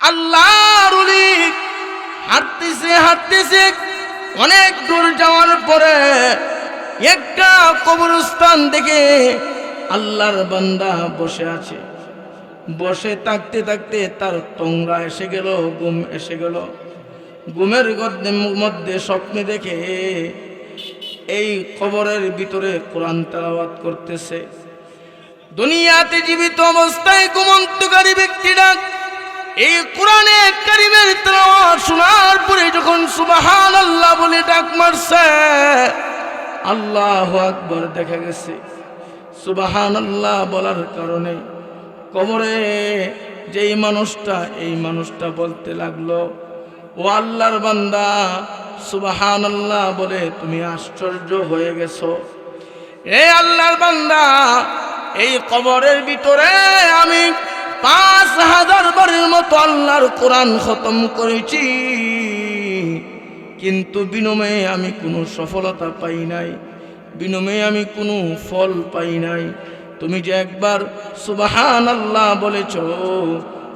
আল্লাহর হাঁটতেছে হাঁটতেছে, অনেক দূর যাওয়ার পরে একটা কবরস্থান দেখে আল্লাহর বান্দা বসে আছে। বসে থাকতে থাকতে তার তোংরা এসে গেল, ঘুম এসে গেল। ঘুমের মধ্যে স্বপ্নে দেখে এই কবরের ভিতরে কোরআন তেলাওয়াত করতেছে। দুনিয়াতে জীবিত অবস্থায় ঘুমন্তকারী ব্যক্তিরা এই কোরআনে কারিমের তেলাওয়াত শোনার পরে যখন সুবাহান আল্লাহ বলে ডাক মারছে, আল্লাহ আকবর দেখা গেছে। সুবাহান আল্লাহ বলার কারণে কবরে যেই মানুষটা, এই মানুষটা বলতে লাগল, ও আল্লাহর বান্দা সুবাহান আল্লাহ বলে তুমি আশ্চর্য হয়ে গেছো। এই আল্লাহর বান্দা, এই কবরের ভিতরে আমি পাঁচ হাজার বারের মতো আল্লাহর কোরআন খতম করেছি। কিন্তু বিনিময়ে আমি কোনো সফলতা পাই নাই, বিনিময়ে আমি কোনো ফল পাই নাই। তুমি যে একবার সুবাহান আল্লাহ বলেছ,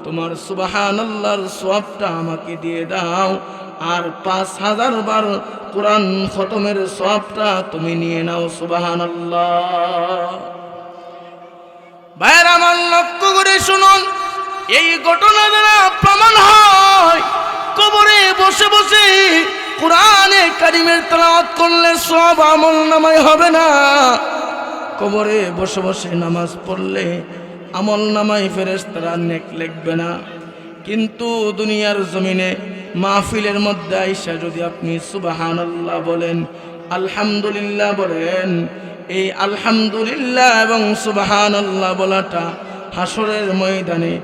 তোমার সুবাহান আল্লাহর সোয়াবটা আমাকে দিয়ে দাও, আর পাঁচ হাজার বার কোরআন খতমের সোয়াবটা তুমি নিয়ে নাও সুবাহান আল্লাহ ভাইয়ের আমার লক্ষ্য করে শুনুন। এই ঘটনা দ্বারা প্রমাণ হয়, কবরে বসে বসে কোরআনে কারিমের তেলাওয়াত করলে সব আমল নামায় হবে না। কবরে বসে বসে নামাজ পড়লে আমল নামাই ফেরেস্তারা নেক লিখবে না। কিন্তু দুনিয়ার জমিনে মাহফিলের মধ্যে আইসা যদি আপনি সুবাহান বলেন, আলহামদুলিল্লাহ বলেন এই আলহামদুলিল্লাহ এবং সুবাহান আল্লাহ বলাটা হাসরের ময়দানে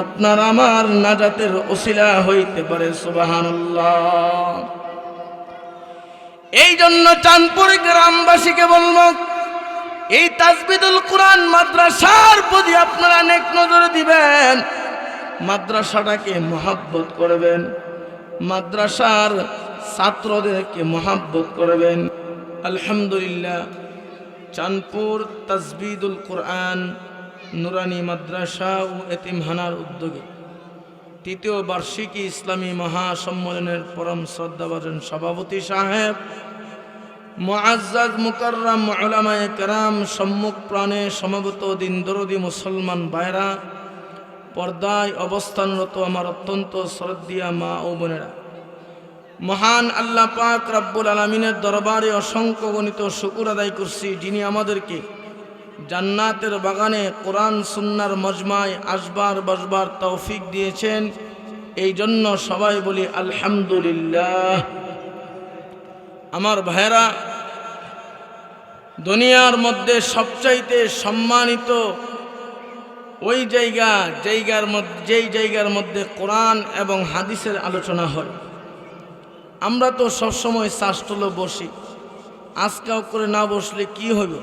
আপনার আমার নাজাতের ওসিলা হইতে পারে সুবাহান এই জন্য চাঁদপুর গ্রামবাসীকে বলব, এই তাজবিদুল কোরআন মাদ্রাসার প্রতি আপনারা নেক নজর দিবেন, মাদ্রাসাটাকে মহাব্বত করবেন, মাদ্রাসার ছাত্রদেরকে মহাব্বত করবেন। আলহামদুলিল্লাহ। চাঁদপুর তাজবিদুল কোরআন, নুরানি মাদ্রাসা ও এতিমহানার উদ্যোগে তৃতীয় বার্ষিকী ইসলামী মহাসম্মেলনের পরম শ্রদ্ধাভাজন সভাপতি সাহেব, মুআজ্জাজ মুকাররাম কেরাম সম্মুখ প্রাণে সমবেত দিন দরদি মুসলমান ভাইরা, পর্দায় অবস্থানরত আমার অত্যন্ত শ্রদ্ধিয়া মা ও বোনেরা। মহান আল্লাহ পাক রব্বুল আলমিনের দরবারে অসংখ্য গণিত শুকুর আদায় করছি, যিনি আমাদেরকে জান্নাতের বাগানে কোরআন, সুন্নার মজমায় আসবার বসবার তৌফিক দিয়েছেন। এই জন্য সবাই বলি আলহামদুলিল্লাহ। আমার ভাইরা দুনিয়ার মধ্যে সবচাইতে সম্মানিত ওই জায়গা, জায়গার মধ্যে, যেই জায়গার মধ্যে কোরআন এবং হাদিসের আলোচনা হয়। আমরা তো সবসময় শাস্ত্রলে বসি। আজকাও করে না বসলে কি হবে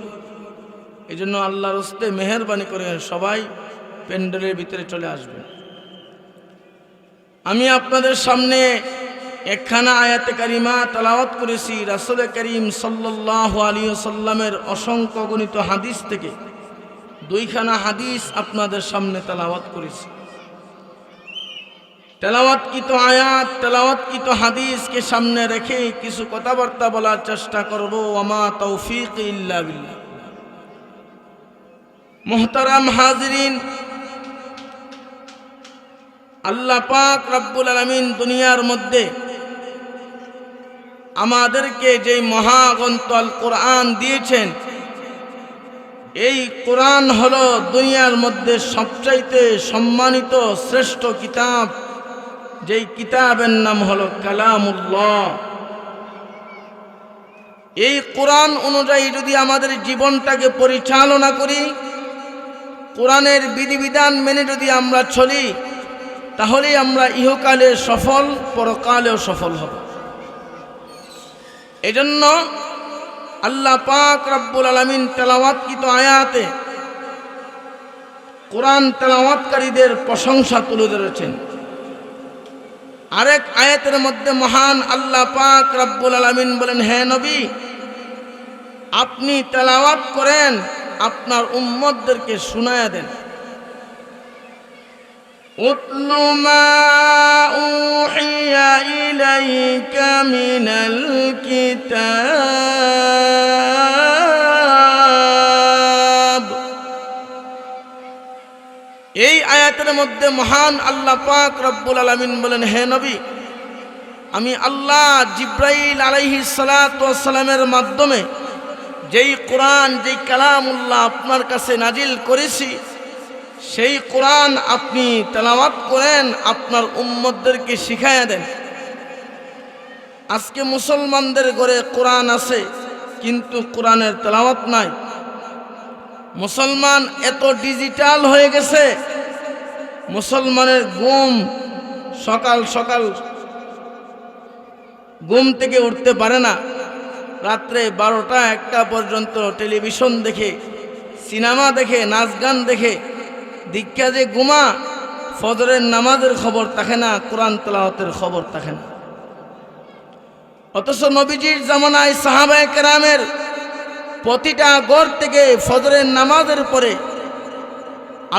এই জন্য আল্লাহর হস্তে মেহরবানি করে সবাই প্যান্ডেলের ভিতরে চলে আসবেন। আমি আপনাদের সামনে একখানা আয়াতে কারিমা তালাওয়াত করেছি রাসুল করিম সাল্লাহ আলী সাল্লামের অসংখ্য গণিত হাদিস থেকে। দুইখানা হাদিস আপনাদের সামনে তালাওয়াত করেছি। তেলাওয়াতকৃত আয়াত তেলাওয়াতকৃত হাদিসকে সামনে রেখে কিছু কথাবার্তা বলার চেষ্টা করব, ওমা তৌফিক ইল্লা বিল্লাহ। মোহতারাম হাজরিন, আল্লাহ পাক রব্বুল আলমিন দুনিয়ার মধ্যে আমাদেরকে যেই মহাগ্রন্থ আল কোরআন দিয়েছেন, এই কোরআন হলো দুনিয়ার মধ্যে সবচাইতে সম্মানিত শ্রেষ্ঠ কিতাব। যেই কিতাবের নাম হলো কালামুল্লাহ। এই কোরআন অনুযায়ী যদি আমাদের জীবনটাকে পরিচালনা করি, কোরআনের বিধিবিধান মেনে যদি আমরা চলি তাহলে আমরা ইহকালে সফল, পরকালেও সফল হব। এজন্য আল্লাহ পাক রব্বুল আলমিন তেলাওয়াতকৃত আয়াতে কোরআন তেলাওয়াতকারীদের প্রশংসা তুলে ধরেছেন। আরেক আয়াতের মধ্যে মহান আল্লাহ পাক রব্বুল আলমিন বলেন হে নবী আপনি তেলাওয়াত করেন আপনার উম্মতদেরকে শুনায়া দেন اتل ما أوحي إليك من الكتاب মধ্যে মহান আল্লাহ পাক রব্বুল আলামিন বলেন, হে নবী, আমি আল্লাহ জিব্রাইল আলাইহি সালামের মাধ্যমে যেই কোরআন, যেই কালামুল্লাহ আপনার কাছে নাজিল করেছি, সেই কোরআন আপনি তেলাওয়াত করেন, আপনার উম্মতদেরকে শিখাইয়া দেন। আজকে মুসলমানদের ঘরে কোরআন আছে, কিন্তু কোরআনের তেলাওয়াত নাই। মুসলমান এত ডিজিটাল হয়ে গেছে মুসলমানের ঘুম সকাল সকাল ঘুম থেকে উঠতে পারে না। রাত্রে বারোটা একটা পর্যন্ত টেলিভিশন দেখে, সিনেমা দেখে, নাচ গান দেখে, দীক্ষা যে গুমা ফজরের নামাজের খবর থাকে না, কোরআন তেলাওয়াতের খবর থাকে না। অথচ নবীজির জামানায় সাহাবায় কেরামের প্রতিটা গড় থেকে ফজরের নামাজের পরে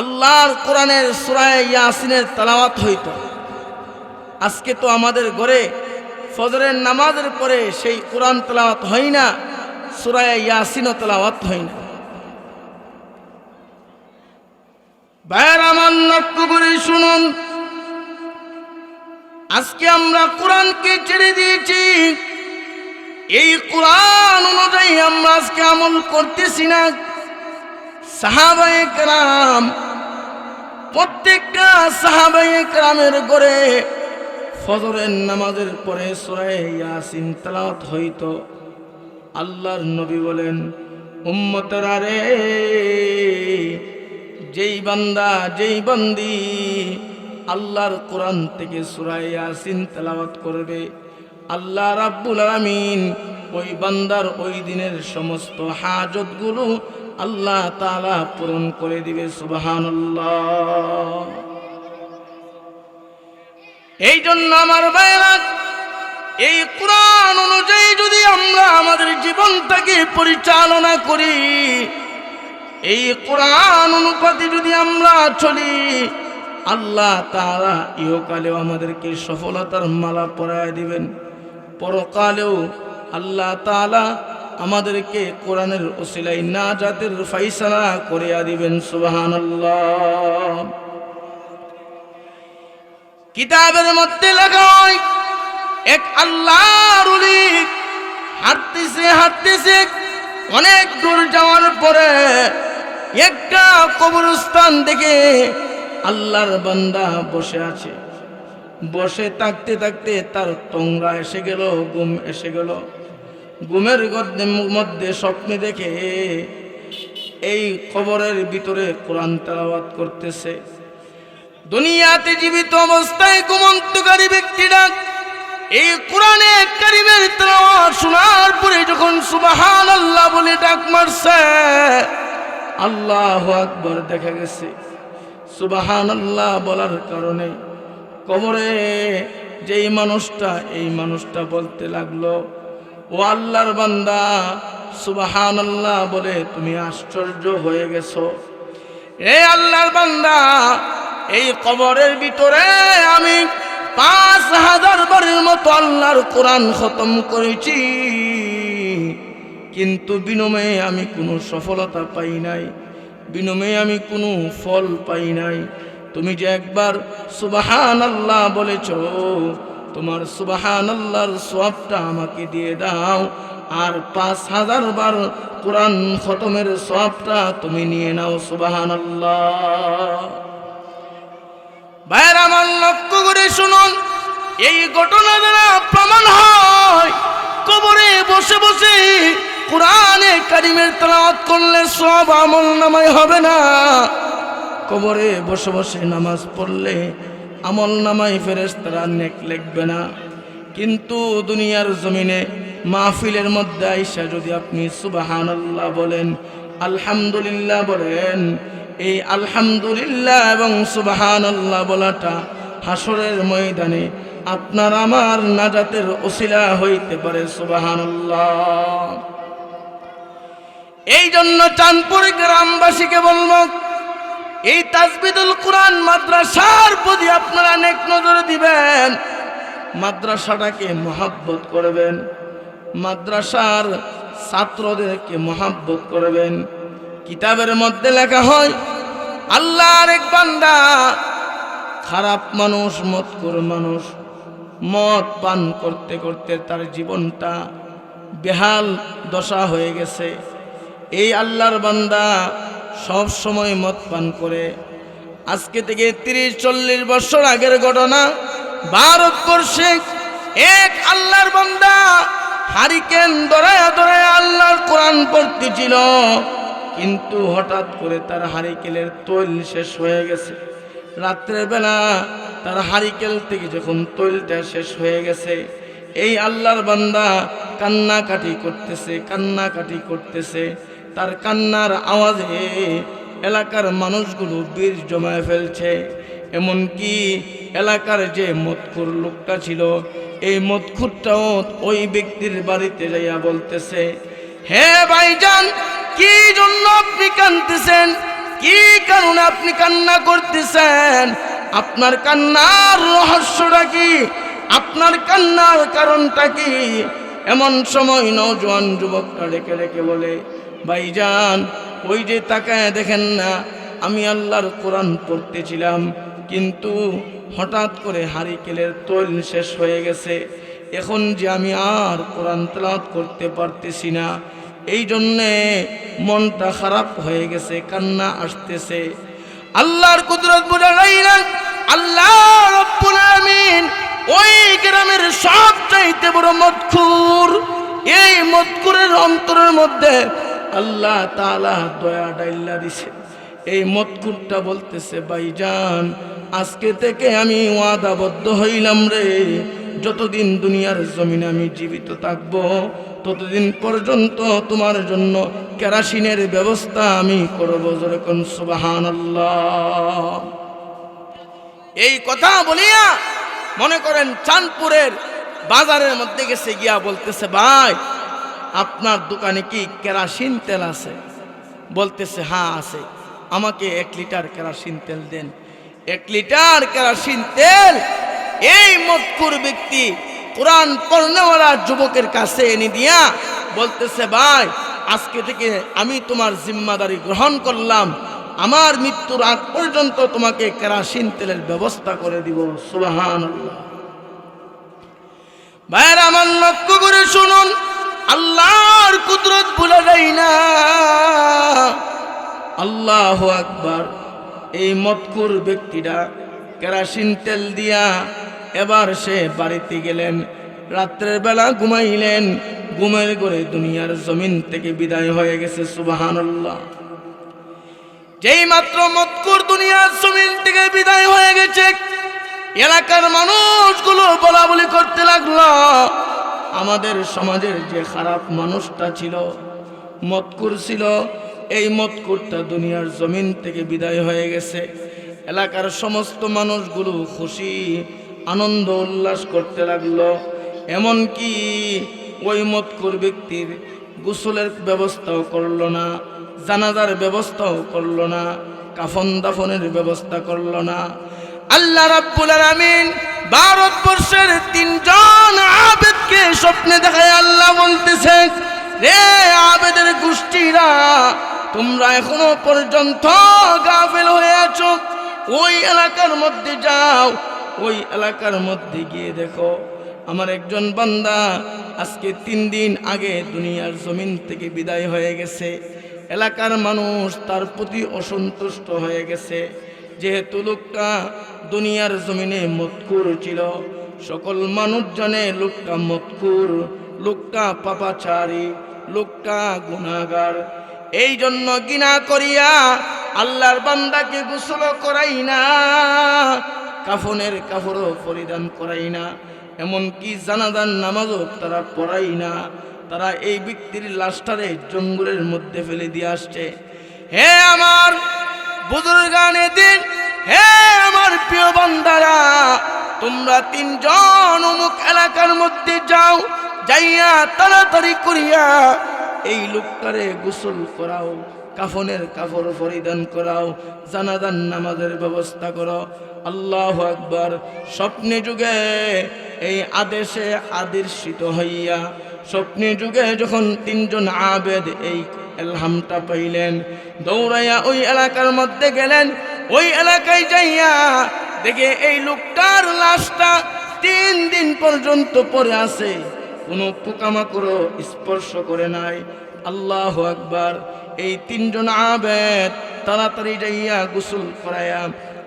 আল্লাহর কোরআনের সুরায় ইয়াসিনের তালাওয়াত হইত। আজকে তো আমাদের ঘরে ফজরের নামাজের পরে সেই কোরআন তালাওয়াত হয় না, সুরায় ইয়াসিনও তালাওয়াত হয় না। ভাইয়ের আমার শুনুন। আজকে আমরা কোরআনকে ছেড়ে দিয়েছি। এই কোরআন অনুযায়ী আমরা আজকে আমল করতেছি না। সাহাবায়ে কেরাম প্রত্যেকটা সাহাবায়ে কেরামের গড়ে ফজরের নামাজের পরে সূরা ইয়াসিন তেলাওয়াত হইতো। আল্লাহর নবী বলেন, উম্মতরা রে, যেই বান্দা, যেই বান্দি আল্লাহর কোরআন থেকে সূরা ইয়াসিন তেলাওয়াত করবে, আল্লাহ রাব্বুল আলামিন ওই বান্দার ওই দিনের সমস্ত হাজতগুলো আল্লাহ তাআলা পূরণ করে দিবে, সুবহানাল্লাহ। এই জন্য আমার ভাইরা এই কোরআন অনুযায়ী যদি আমরা আমাদের জীবনটাকে পরিচালনা করি, এই কোরআন অনুপাতে যদি আমরা চলি, আল্লাহ তারা ইহকালেও আমাদেরকে সফলতার মালা পরায় দিবেন। পরকালেও আল্লাহ তালা আমাদেরকে কোরআনের ওসিলাই না জাতের ফাইসালা করিয়া দিবেন সুবাহান কিতাবের মধ্যে লেখা এক আল্লাহর উলি হাঁটতেছে হাঁটতেছে, অনেক দূর যাওয়ার পরে একটা কবরস্থান দেখে আল্লাহর বান্দা বসে আছে। বসে থাকতে থাকতে তার তোংরা এসে গেল ঘুম এসে গেল। ঘুমের মধ্যে স্বপ্নে দেখে এই কবরের ভিতরে কোরআন তেলাওয়াত করতেছে। দুনিয়াতে জীবিত অবস্থায় ঘুমন্তকারী ব্যক্তিরা এই কোরআনে কারিমের তেলাওয়াত শোনার পরে যখন সুবাহান আল্লাহ বলে ডাক মারছে, আল্লাহ আকবর দেখা গেছে। সুবাহান আল্লাহ বলার কারণে কবরে যেই মানুষটা, এই মানুষটা বলতে লাগল ও আল্লাহর বান্দা সুবাহান আল্লাহ বলে তুমি আশ্চর্য হয়ে গেছো। এ আল্লাহর বান্দা, এই কবরের ভিতরে আমি পাঁচ হাজার বারের মতো আল্লাহর কোরআন খতম করেছি। কিন্তু বিনিময়ে আমি কোনো সফলতা পাই নাই, বিনিময়ে আমি কোনো ফল পাই নাই। তুমি যে একবার সুবাহান আল্লাহ বলেছ তোমার সুবাহান আল্লাহর আমাকে দিয়ে দাও। আর পাঁচ হাজার বার কোরআন খতমের সবটা তুমি নিয়ে নাও সুবাহান আল্লাহ ভাইয়ের, আমার লক্ষ্য করে শুনুন, এই ঘটনা দ্বারা প্রমাণ হয়, কবরে বসে বসে কোরআনে কারিমের তেলাওয়াত করলে সব আমল নামাই হবে না। কবরে বসে বসে নামাজ পড়লে আমল নামাই ফেরেস্তারা নেক লিখবে না। কিন্তু দুনিয়ার জমিনে মাহফিলের মধ্যে আইসা যদি আপনি সুবাহান আল্লাহ বলেন, আলহামদুলিল্লাহ বলেন, এই আলহামদুলিল্লাহ এবং সুবাহান আল্লাহ বলাটা হাসরের ময়দানে আপনার আমার নাজাতের ওসিলা হইতে পারে সুবাহান আল্লাহ এই জন্য চাঁদপুর গ্রামবাসীকে বলব এই তাজবিদুল কোরআন মাদ্রাসার প্রতি আপনারা অনেক নজর দিবেন। মাদ্রাসাটাকে মহাব্বত করবেন। মাদ্রাসার ছাত্রদেরকে মহাব্বত করবেন। কিতাবের মধ্যে লেখা হয়, আল্লাহর এক বান্দা খারাপ মানুষ, মতকুর মানুষ, মদ পান করতে করতে তার জীবনটা বেহাল দশা হয়ে গেছে। এই আল্লাহর বান্দা সব সময় মদ পান করে। আজকে থেকে তিরিশ, চল্লিশ বছর আগের ঘটনা। ভারতবর্ষে এক আল্লাহর বান্দা হারিকেন দরায়া দরায়া আল্লাহর কোরআন পড়তেছিল। কিন্তু হঠাৎ করে তার হারিকেলের তৈল শেষ হয়ে গেছে। রাত্রের বেলা তার হারিকেল থেকে যখন তৈলটা শেষ হয়ে গেছে, এই আল্লাহর বান্দা কান্নাকাটি করতেছে কান্নাকাটি করতেছে। তার কান্নার আওয়াজে এলাকার মানুষগুলো বীর জমায় ফেলছে। এমনকি এলাকার যে মতখুর লোকটা ছিল, এই মতখুরটাও ওই ব্যক্তির বাড়িতে যাইয়া বলতেছে, হে ভাইজান, কি জন্য আপনি কান্দতেছেন কি কারণে আপনি কান্না করতেছেন? আপনার কান্নার রহস্যটা কি? আপনার কান্নার কারণটা কি? এমন সময় নজওয়ান যুবকটা ডেকে ডেকে বলে ভাইজান, ওই যে তাকায় দেখেন না, আমি আল্লাহর কোরআন পড়তেছিলাম, কিন্তু হঠাৎ করে হারিকেলের তৈল শেষ হয়ে গেছে। এখন যে আমি আর কোরআন তেলাওয়াত করতে পারতেছি না, এই জন্যে মনটা খারাপ হয়ে গেছে, কান্না আসতেছে। আল্লাহর কুদরত বোঝা যায় না আমিন ওই গ্রামের সব চাইতে বড় মতখুর এই মতকুরের অন্তরের মধ্যে আল্লাহ তালা দয়া ডাইল্লা দিছে। এই মতকুরটা বলতেছে ভাইজান আজকে থেকে আমি ওয়াদাবদ্ধ হইলাম রে। যতদিন দুনিয়ার জমিনে আমি জীবিত থাকব, ততদিন পর্যন্ত তোমার জন্য কেরাসিনের ব্যবস্থা আমি করব। যেরকম সুবাহান এই কথা বলিয়া মনে করেন চাঁদপুরের বাজারের মধ্যে গেছে গিয়া বলতেছে, ভাই আপনার দোকানে কি কেরাসিন তেল আছে? বলতেছে হ্যাঁ আছে। আমাকে এক লিটার কেরাসিন তেল দেন। এক লিটার কেরাসিন তেল এই মতকুর ব্যক্তি কোরআন পড়নেওয়ালা যুবকের কাছে এনে দিয়া বলতেছে, ভাই, আজকে থেকে আমি তোমার জিম্মাদারি গ্রহণ করলাম। আমার মৃত্যুর আগ পর্যন্ত তোমাকে কেরাসিন তেলের ব্যবস্থা করে দিব। সুবাহান ভাইয়ের, আমার লক্ষ্য করে শুনুন। আল্লাহর কুদরত ভুলে যাই না। আল্লাহ আকবার। এই মতকুর ব্যক্তিটা কেরাসিন তেল দিয়া এবার সে বাড়িতে গেলেন। রাত্রের বেলা ঘুমাইলেন। ঘুমের করে দুনিয়ার জমিন থেকে বিদায় হয়ে গেছে সুবাহান যেই মাত্র মতকুর দুনিয়ার জমিন থেকে বিদায় হয়ে গেছে, এলাকার মানুষগুলো বলা বলি করতে লাগল। আমাদের সমাজের যে খারাপ মানুষটা ছিল মতকুর ছিল, এই মতকুরটা দুনিয়ার জমিন থেকে বিদায় হয়ে গেছে। এলাকার সমস্ত মানুষগুলো খুশি, আনন্দ, উল্লাস করতে লাগল। এমনকি ওই মতকুর ব্যক্তির গোসলের ব্যবস্থাও করল না, জানাজার ব্যবস্থাও করল না কাফন দাফনের ব্যবস্থা করল না। আল্লাহ রাব্বুল আলামিন ভারতবর্ষের তিনজন আবেদকে স্বপ্নে দেখায় আল্লাহ বলতেছে, রে আবেদের গোষ্ঠীরা, তোমরা এখনও পর্যন্ত গাফেল হয়ে আছো। ওই এলাকার মধ্যে যাও, ওই এলাকার মধ্যে গিয়ে দেখো, আমার একজন বান্দা আজকে তিন দিন আগে দুনিয়ার জমিন থেকে বিদায় হয়ে গেছে। এলাকার মানুষ তার প্রতি অসন্তুষ্ট হয়ে গেছে। যেহেতু লোকটা দুনিয়ার জমিনে মতকুর ছিল, সকল মানুষ জানে লোকটা মতকুর লোকটা পাপাচারী, লোকটা গুণাগার এই জন্য গিনা করিয়া আল্লাহর বান্দাকে গোসল করাই না, কাফনের কাপড়ও পরিধান করাই না, এমনকি জানাজান নামাজও তারা পড়াই না। তারা এই ব্যক্তির লাশটারে জঙ্গলের মধ্যে ফেলে দিয়ে আসছে। হে আমার বুজুর্গানে দিন। হে আমার প্রিয় বান্দারা, তোমরা তিনজন অমুক এলাকার মধ্যে যাও, যাইয়া তাড়াতাড়ি করিয়া এই লোকটারে গোসল করাও, কাফনের কাপড় পরিধান করাও জানাজান নামাজের ব্যবস্থা করো। আল্লাহ আকবার, স্বপ্নে যুগে এই আদেশে আদর্শিত হইয়া স্বপ্নে যুগে যখন তিনজন আবেদ এই এলহামটা পাইলেন, দৌড়াইয়া ওই এলাকার মধ্যে গেলেন। ওই এলাকায় যাইয়া দেখে এই লোকটার লাশটা তিন দিন পর্যন্ত পরে আছে। কোনো পোকামাকড়ও স্পর্শ করে নাই। আল্লাহ আকবার। এই তিনজন আবেদ তাড়াতাড়ি যাইয়া গোসল করাইয়া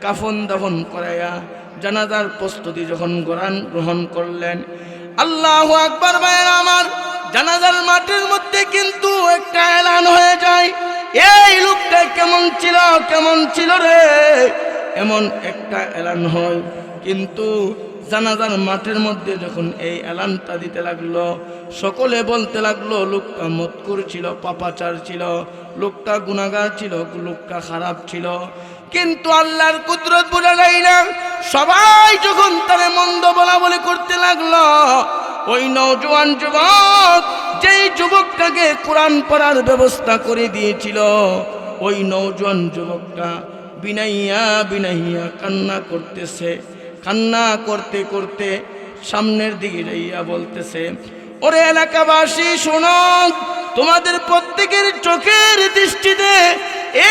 কাফন দাফন করাইয়া জানাজার প্রস্তুতি যখন গ্রহণ গ্রহণ করলেন, আল্লাহ আকবার ভাইয়ের আমার, জানাজার মাঠের মধ্যে কিন্তু একটা এলান হয়ে যায়। এই লোকটা কেমন ছিল কেমন ছিল রে? এমন একটা এলান হয়। কিন্তু জানাজার মাঠের মধ্যে যখন এই এলানটা দিতে লাগল, সকলে বলতে লাগল, লোকটা মৎকুর ছিল, পাপাচার ছিল, লোকটা গুণাগার ছিল, লোকটা খারাপ ছিল। কিন্তু আল্লাহর কুদরত বোঝা যায় না সবাই যখন তারে মন্দ বলা বলে করতে লাগল, ওই নৌজওয়ান যুবক, যেই যুবকটাকে কোরআন পড়ার ব্যবস্থা করে দিয়েছিল, ওই নৌজওয়ান যুবকটা বিনাইয়া বিনাইয়া কান্না করতেছে, কান্না করতে করতে সামনের দিকে যাইয়া বলতেছে, ওরে এলাকাবাসী, শোনো, তোমাদের প্রত্যেকের চোখের দৃষ্টিতে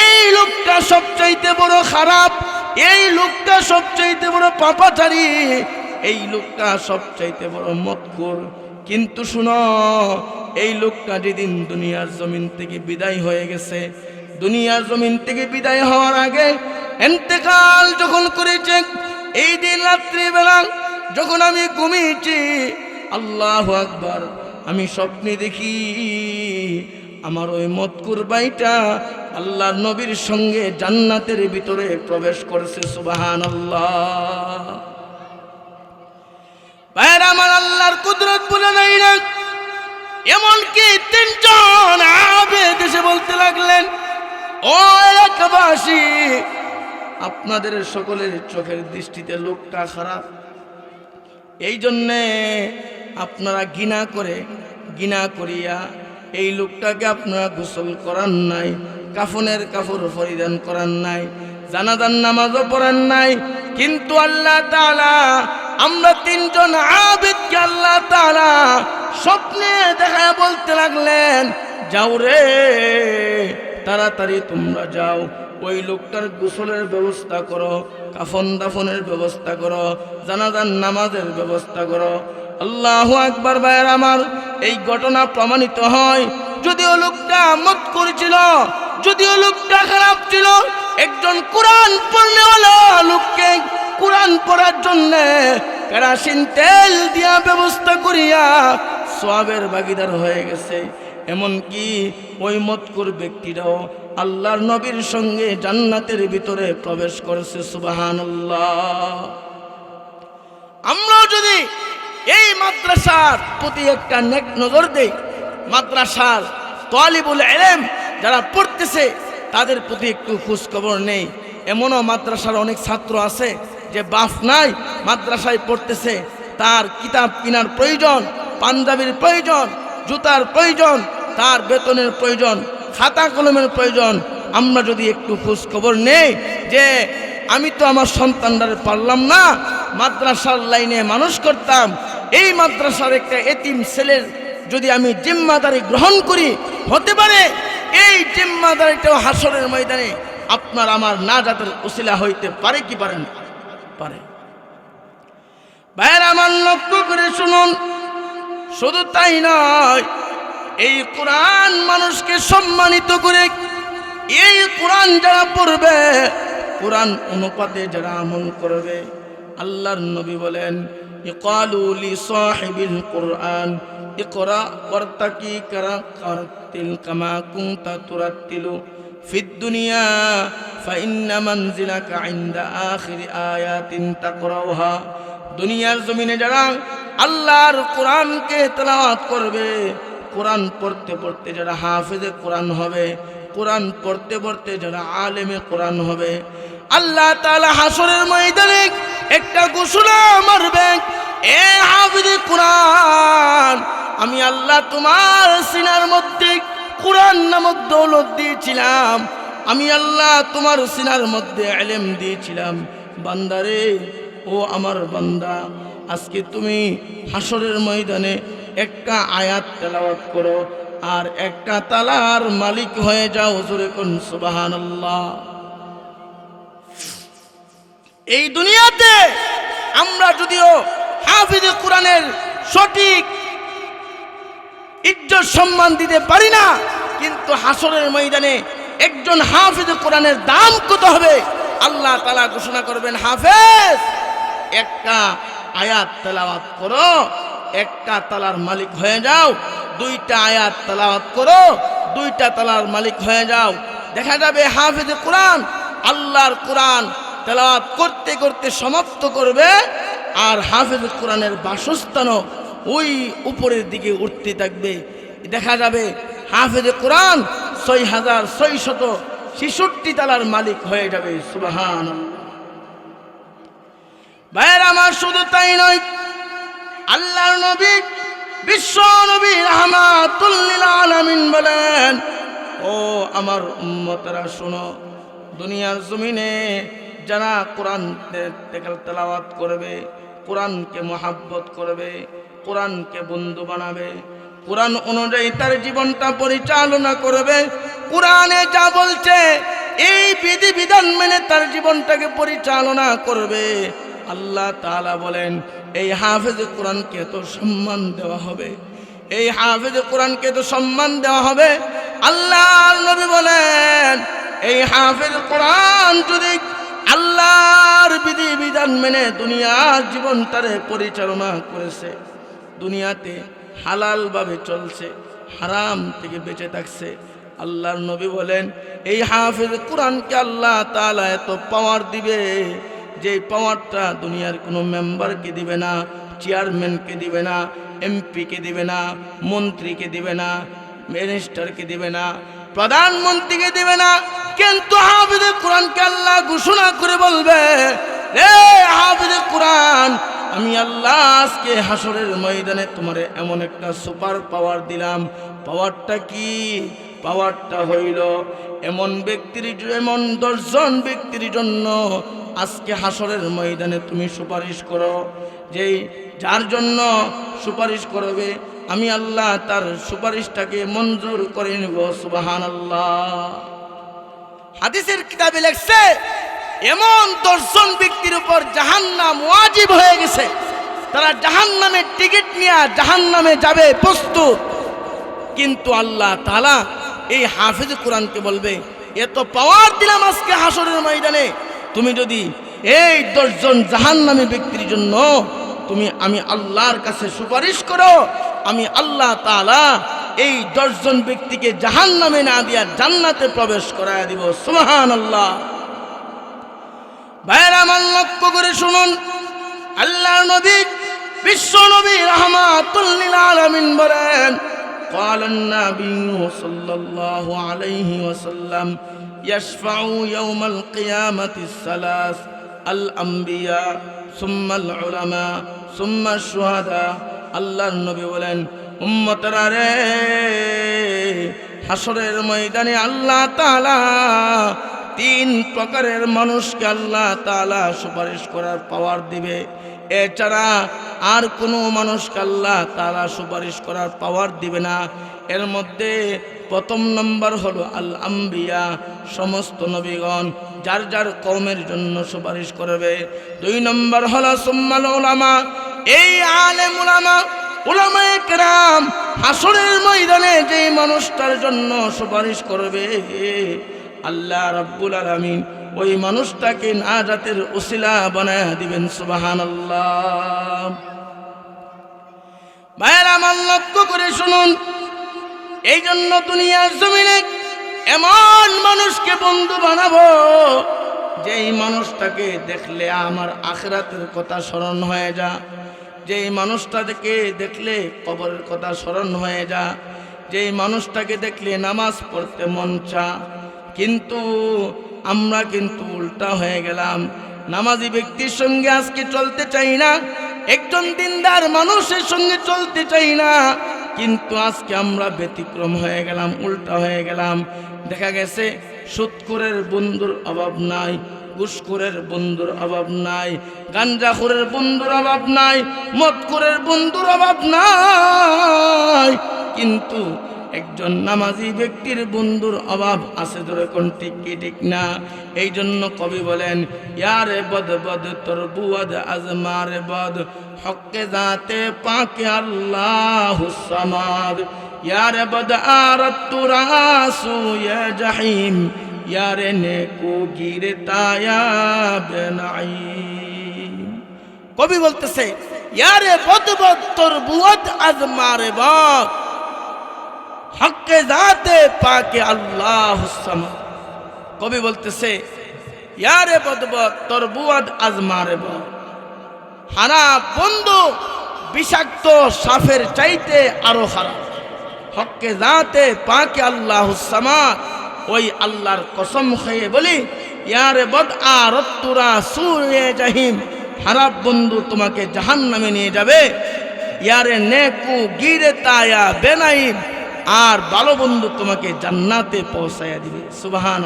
এই লোকটা সবচাইতে বড় খারাপ। এই লোকটা সবচাইতে বড় পাপাচারী, এই লোকটা সবচাইতে বড় মতকুর কিন্তু শুনো, এই লোকটা যেদিন দুনিয়ার জমিন থেকে বিদায় হয়ে গেছে, দুনিয়ার জমিন থেকে বিদায় হওয়ার আগে এন্তেকাল যখন করেছে, এই দিন রাত্রিবেলা যখন আমি ঘুমিয়েছি, আল্লাহ আকবার, আমি স্বপ্নে দেখি, আমার ওই মতকুর বাইটা আল্লাহর নবীর সঙ্গে জান্নাতের ভিতরে প্রবেশ করেছে সুবাহান আল্লাহ ভাইয়ের, আমার আল্লাহর কুদরত বলে নাই না। এমনকি তিনজন দেশে বলতে লাগলেন, ও এলাকাবাসী, আপনাদের সকলের চোখের দৃষ্টিতে লোকটা খারাপ। এই জন্যে আপনারা ঘৃণা করে, ঘৃণা করিয়া এই লোকটাকে আপনারা গোসল করান নাই। কাফনের কাপড় পরিধান করার নাই জানাজান নামাজও পড়ার নাই। কিন্তু আল্লাহ তাআলা, আমরা তিনজন আবেদকে আল্লাহ তাআলা স্বপ্নে দেখা বলতে লাগলেন, যাও রে, তাড়াতাড়ি তোমরা যাও, ওই লোকটার গোসলের ব্যবস্থা করো, কাফন দাফনের ব্যবস্থা করো জানাজান নামাজের ব্যবস্থা করো। আল্লাহ আকবার ভাইয়ের আমার এই ঘটনা প্রমাণিত হয়। যদিও লোকটা মত করেছিল যদিও লোকটা খারাপ ছিল, একজন কোরআন পড়নেওয়ালা লোককে কোরআন পড়ার জন্যে কেরাসিন তেল দিয়া ব্যবস্থা করিয়া সোয়াবের ভাগিদার হয়ে গেছে। এমনকি ওই মতকুর ব্যক্তিরাও আল্লাহর নবীর সঙ্গে জান্নাতের ভিতরে প্রবেশ করেছে সুবাহান আমরাও যদি এই মাদ্রাসার প্রতি একটা নেক নজর দেই, মাদ্রাসার তোয়ালিবুল এলেম যারা পড়তেছে, তাদের প্রতি একটু খোঁজ খবর নেই। এমনও মাদ্রাসার অনেক ছাত্র আছে যে বাফ নাই, মাদ্রাসায় পড়তেছে। তার কিতাব কেনার প্রয়োজন, পাঞ্জাবির প্রয়োজন, জুতার প্রয়োজন, তার বেতনের প্রয়োজন, খাতা কলমের প্রয়োজন। আমরা যদি একটু খোঁজ খবর নেই যে আমি তো আমার সন্তানদের পারলাম না, মাদ্রাসার লাইনে মানুষ করতাম, এই মাদ্রাসার একটা এতিম ছেলের যদি আমি জিম্মাদারি গ্রহণ করি, হতে পারে এই জিম্মাদারিটাও হাসরের ময়দানে আপনার আমার না জাতের উসিলা হইতে পারে কি পারেন পারে। ভাইয়ের, আমার লক্ষ্য করে শুনুন। শুধু তাই নয়, এই কোরআন মানুষকে সম্মানিত করে, এই কোরআন যারা পড়বে, কোরআন অনুপাতে যারা আমল করবে, আল্লাহর নবী বলেন লি সাহিবিল কোরআন। ইকরা ওয়ারতাকি কারা? কারতিল কামা কুনতা তুরাত্তিলু। ফিদ দুনিয়া, ফাইন্না মানজিলাকা ইনদা আখির আয়াতিন তাকরাউহা। দুনিয়ার জমিনে যারা আল্লাহর কোরআনকে তেলাওয়াত করবে, কোরআন পড়তে পড়তে যারা হাফেজে কোরআন হবে, কোরআন পড়তে পড়তে যারা আলেমে কোরআন হবে। আল্লাহ তাআলা হাসরের ময়দানে একটা ঘোষণা মারবে। এ হাফিজে কোরআন, আমি আল্লাহ তোমার সিনার মধ্যে কোরআন নামক দৌলত দিয়েছিলাম। আমি আল্লাহ তোমার সিনার মধ্যে এলেম দিয়েছিলাম। বান্দারে, ও আমার বান্দা, আজকে তুমি হাসরের ময়দানে একটা আয়াত তেলাওয়াত করো আর একটা তালার মালিক হয়ে যাও, জোরে কোন সুবাহান এই দুনিয়াতে আমরা যদিও হাফিজ কোরআনের সঠিক ইজ্জত সম্মান দিতে পারি না, কিন্তু হাসরের ময়দানে একজন হাফিজ কোরআনের দাম কত হবে? আল্লাহ তালা ঘোষণা করবেন, হাফেজ, একটা আয়াত তেলাওয়াত করো, একটা তালার মালিক হয়ে যাও, দুইটা আয়াত তেলাওয়াত করো, দুইটা তালার মালিক হয়ে যাও। দেখা যাবে হাফিজ কোরআন আল্লাহর কোরআন তেলাওয়াত করতে করতে সমাপ্ত করবে, আর হাফেজ কোরআনের বাসস্থানও ওই উপরের দিকে উঠতে থাকবে। দেখা যাবে হাফেজ কোরআন ছয় হাজার ছয় শত ছেষট্টি তালার মালিক হয়ে যাবে সুবাহান ভাইয়ের, আমার শুধু তাই নয়, আল্লাহর নবী, বিশ্ব নবী রহমাতুল্লিল আলামিন বলেন, ও আমার উম্মতরা, শোনো, দুনিয়ার জমিনে যারা কোরআন তেলাওয়াত করবে, কোরআনকে মহাব্বত করবে, কোরআনকে বন্ধু বানাবে, কোরআন অনুযায়ী তার জীবনটা পরিচালনা করবে, কোরআনে যা বলছে, এই বিধি বিধান মেনে তার জীবনটাকে পরিচালনা করবে। আল্লাহ তাআলা বলেন, এই হাফেজ কোরআনকে তো সম্মান দেওয়া হবে। এই হাফেজ কোরআনকে তো সম্মান দেওয়া হবে। আল্লাহ নবী বলেন, এই হাফেজ কোরআন যদি আল্লাহর বিধি বিধান মেনে দুনিয়ার জীবন তারে পরিচালনা করেছে। দুনিয়াতে হালালভাবে চলছে, হারাম থেকে বেঁচে থাকছে। আল্লাহর নবী বলেন, এই হাফেজ কোরআনকে আল্লাহ তালা এত পাওয়ার দিবে যে পাওয়ারটা দুনিয়ার কোনো মেম্বারকে দিবে না চেয়ারম্যানকে দিবে না এমপিকে দিবে না, মন্ত্রীকে দিবে না মিনিস্টারকে দিবে না প্রধানমন্ত্রীকে দিবে না। কিন্তু হাফিজে কোরআনকে আল্লাহ ঘোষণা করে বলবে রে হাফিজে কোরআন, আমি আল্লাহ আজকে হাসরের ময়দানে তোমার এমন একটা সুপার পাওয়ার দিলাম। পাওয়ারটা কি? পাওয়ারটা হইল এমন ব্যক্তির, এমন দশজন ব্যক্তির জন্য আজকে হাসরের ময়দানে তুমি সুপারিশ করো। যেই, যার জন্য সুপারিশ করবে আমি আল্লাহ তার সুপারিশটাকে মঞ্জুর করে নেব সুবাহান আল্লাহ হাদিসের কিতাবে লেখছে, এমন দর্শন ব্যক্তির উপর জাহান্নাম ওয়াজিব হয়ে গেছে। তারা জাহান্নামের টিকিট নিয়ে জাহান্নামে যাবে প্রস্তুত। কিন্তু আল্লাহ তালা এই হাফিজ কোরআনকে বলবে, এত পাওয়ার দিলাম আজকে হাসরের ময়দানে। তুমি যদি এই দশজন জাহান্নামী ব্যক্তির জন্য তুমি, আমি আল্লাহর কাছে সুপারিশ করো আমি আল্লাহ তালা এই দশজন ব্যক্তিকে জাহান্নামে না দিয়া জান্নাতে প্রবেশ করায় দিব সুবহান আল্লাহ ভাইয়ের আমার লক্ষ্য করে শুনুন আল্লাহ নবী বিশ্ব নবী রহমাতুল্লিল আলামিন বলেন قال النبي صلى الله عليه وسلم يشفع يوم القيامة الثلاث الأنبياء ثم العلماء ثم الشهداء আল্লাহর নবী বলেন, উম্মতরা রে হাসরের ময়দানে আল্লাহ তালা তিন প্রকারের মানুষকে আল্লাহ তালা সুপারিশ করার পাওয়ার দিবে। এছাড়া আর কোনো মানুষকে আল্লাহ তালা সুপারিশ করার পাওয়ার দিবে না। এর মধ্যে প্রথম নম্বর হলো আল আম্বিয়া সমস্ত নবীগণ, যার যার কৌমের জন্য সুপারিশ করবে। দুই নম্বর হলো সুম্মাল ওলামা এই আলেম ওলামা ওলামায়ে কেরাম হাসরের ময়দানে যে মানুষটার জন্য সুপারিশ করবে, আল্লাহ রাব্বুল আলামিন ওই মানুষটাকে নাজাতের ওসিলা বানায় দিবেন, সুবহানাল্লাহ। ভাইয়ের, আমার লক্ষ্য করে শুনুন এই জন্য দুনিয়ার জমিনে এমন মানুষকে বন্ধু বানাবো, যেই মানুষটাকে দেখলে আমার আখরাতের কথা স্মরণ হয়ে যা, যেই মানুষটাকে দেখলে কবরের কথা স্মরণ হয়ে যা, যেই মানুষটাকে দেখলে নামাজ পড়তে মন চা। কিন্তু আমরা কিন্তু উল্টা হয়ে গেলাম। নামাজি ব্যক্তির সঙ্গে আজকে চলতে চাই না, একজন দিনদার মানুষের সঙ্গে চলতে চাই না। কিন্তু আজকে আমরা ব্যতিক্রম হয়ে গেলাম, উল্টা হয়ে গেলাম। দেখা গেছে সুৎকুরের বন্ধুর অভাব নাই, ঘুষখোরের বন্ধুর অভাব নাই, গাঞ্জাখোরের বন্ধুর অভাব নাই, মদখোরের বন্ধুর অভাব নাই। কিন্তু একজন নামাজি ব্যক্তির বন্ধুর অভাব আছে ধরে কোন ঠিক কি ঠিক না? এই জন্য কবি বলেন, ইয়ারে বদ বদ তোর বুয়াদ আজ মারে বদ, হককে যাতে পাকে আল্লাহ সামাদ। ইয়ারে বদ আরত তুরাসু ইয়া জাহিম, ইয়ারে নেকু গিরে তায়া বেনাইম কবি বলতেছে, ইয়ারে বদ বদ তোর বুয়াদ আজমারে বদ হকে জাতে পাকে আল্লাহ কবি বলতেছে, ইয়ারে বদবত তোর বুয়াদ আজমারে হারা বন্ধু বিষাক্ত সাফের চাইতে আরও হারা হককে জাতে পাকে আল্লাহ ওই আল্লাহর কসম খেয়ে বলি, ইয়ারে বদ আরত্তুরা সুরে জাহিম হারাপ বন্ধু তোমাকে জাহান নামে নিয়ে যাবে। ইয়ারে নেকু গিরে তায়া বেনাইম আর ভালো বন্ধু তোমাকে জান্নাতে পৌঁছাইয়া দিবে সুবাহান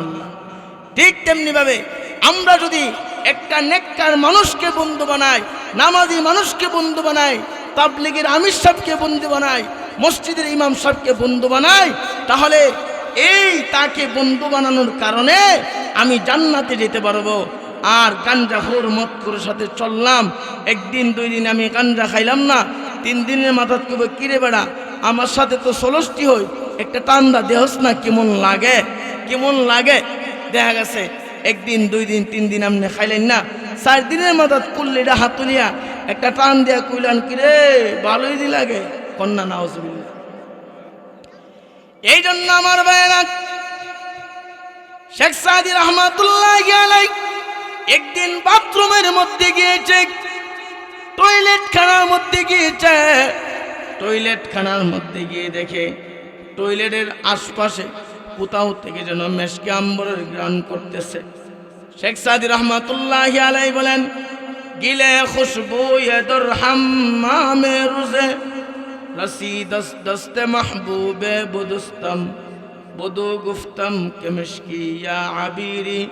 ঠিক তেমনি ভাবে আমরা যদি একটা নেককার মানুষকে বন্ধু বানাই, নামাজি মানুষকে বন্ধু বানাই, তাবলিগের আমির সাহেবকে বন্ধু বানাই, মসজিদের ইমাম সাহেবকে বন্ধু বানাই, তাহলে এই তাকে বন্ধু বানানোর কারণে আমি জান্নাতে যেতে পারব। আর গাঞ্জা হোর মত করে সাথে চললাম। একদিন, দুই দিন আমি গাঞ্জা খাইলাম না। তিন দিনের কবে কিরে বেড়া আমার সাথে তো ষোলশটি হই। একটা টান্দা দেহস না, কেমন লাগে? কেমন লাগে? দেখা গেছে, একদিন দুই দিন তিন দিন আপনি খাইলেন না? চার দিনের মাথাত কুল্লিটা হাতুলিয়া একটা টান দিয়া কইলান কিরে ভালোই দি লাগে। কন্যা নাওজবিল্লা এই জন্য আমার ভাইয়েরা, শেখ সাদি রহমাতুল্লাহ আলাই একদিন বাথরুমের মধ্যে গিয়েছে, টয়লেট খানার মধ্যে গিয়েছে। টয়লেটখানার মধ্যে গিয়ে দেখে টয়লেটের আশপাশে কোথাও থেকে যেন মেশকে আম্বরের গ্রাণ করতেছে। শেখ সাদি রহমাতুল্লাহ আলাই বলেন, গিলে খুশবু ইয়ে দর হাম্মামে রুজে, রসি দস দস্তে মাহবুবে বুদুস্তম, বুদু গুফতম কে মিশকি আবিরি,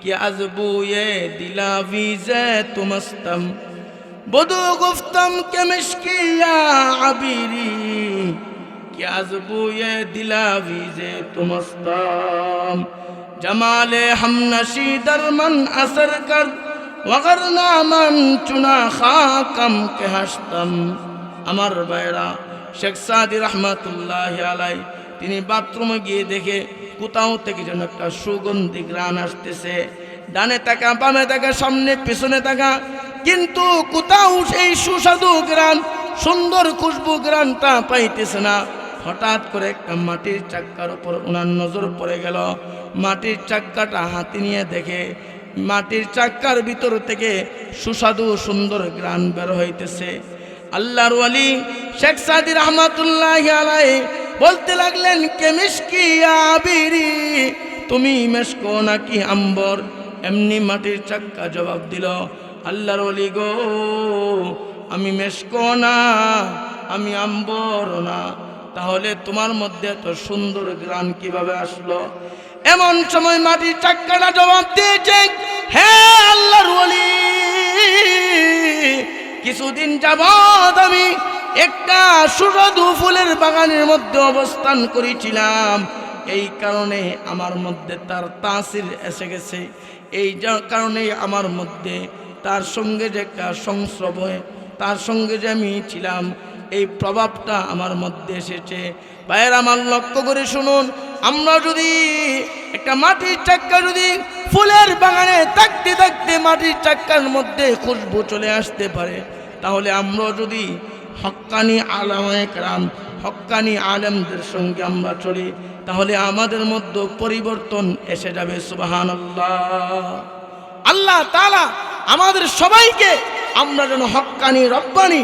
কে আজবু ইয়ে দিলা জে তুমস্তম। বধু গুফতম কেমিশকিয়া আবিরি কিয়াজ বুয়ে দিলাবি যে তুমস্তাম। জমালে হম নশি দর মন আসর কর ওগর নামন চুনা খাকম কে হস্তম। আমার বাইরা শেখ সাদি রহমতুল্লাহ আলাই, তিনি বাথরুমে গিয়ে দেখে কোথাও থেকে যেন একটা সুগন্ধি গ্রান আসতেছে। ডানে তাকা বামে তাকা সামনে পিছনে তাকা কিন্তু কোথাও সেই সুস্বাদু গ্রান, সুন্দর খুশবু গ্রানটা পাইতেছে না। হঠাৎ করে একটা মাটির চাক্কার উপর ওনার নজর পড়ে গেল। মাটির চাক্কাটা হাতে নিয়ে দেখে মাটির চাক্কার ভিতর থেকে সুস্বাদু সুন্দর গ্রান বের হইতেছে। আল্লাহর ওয়ালি শেখ সাদি রহমাতুল্লাহ আলাই বলতে লাগলেন, কে মিসকি আবিরি? তুমি মেশকো নাকি আম্বর? এমনি মাটির চাক্কা জবাব দিল আল্লাহর অলি গো, আমি মেশকো না, আমি আম্বর না। তাহলে তোমার মধ্যে এত সুন্দর গ্রান কীভাবে আসলো? এমন সময় মাটির চাক্কাটা জবাব দিয়েছে হ্যাঁ আল্লাহর অলি কিছুদিন যাবৎ আমি একটা সুস্বাদু ফুলের বাগানের মধ্যে অবস্থান করেছিলাম। এই কারণে আমার মধ্যে তার তাসির এসে গেছে। এই কারণে আমার মধ্যে তার সঙ্গে যে একটা সংস্রব তার সঙ্গে যে আমি ছিলাম, এই প্রভাবটা আমার মধ্যে এসেছে। ভাইয়ের, আমার লক্ষ্য করে শুনুন, আমরা যদি একটা মাটির চাক্কা যদি ফুলের বাগানে থাকতে থাকতে মাটির চাক্কার মধ্যে খুশবু চলে আসতে পারে, তাহলে আমরা যদি হক্কানি আলামায় কালাম হক্কানি আলেমদের সঙ্গে আমরা চলি, তাহলে আমাদের মধ্যে পরিবর্তন এসে যাবে সুবাহান আল্লাহ আল্লাহ তালা আমাদের সবাইকে আমরা যেন হক্কানি রব্বানি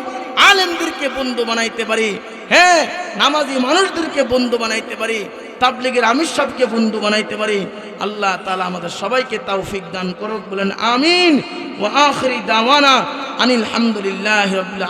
আলেমদেরকে বন্ধু বানাইতে পারি। হ্যাঁ নামাজি মানুষদেরকে বন্ধু বানাইতে পারি, তাবলিগের আমির সবকে বন্ধু বানাইতে পারি। আল্লাহ তালা আমাদের সবাইকে তাওফিক দান করুক, বলেন আমিন। ও আখরি দাওয়ানা আনিল হামদুলিল্লাহ রবিল্লা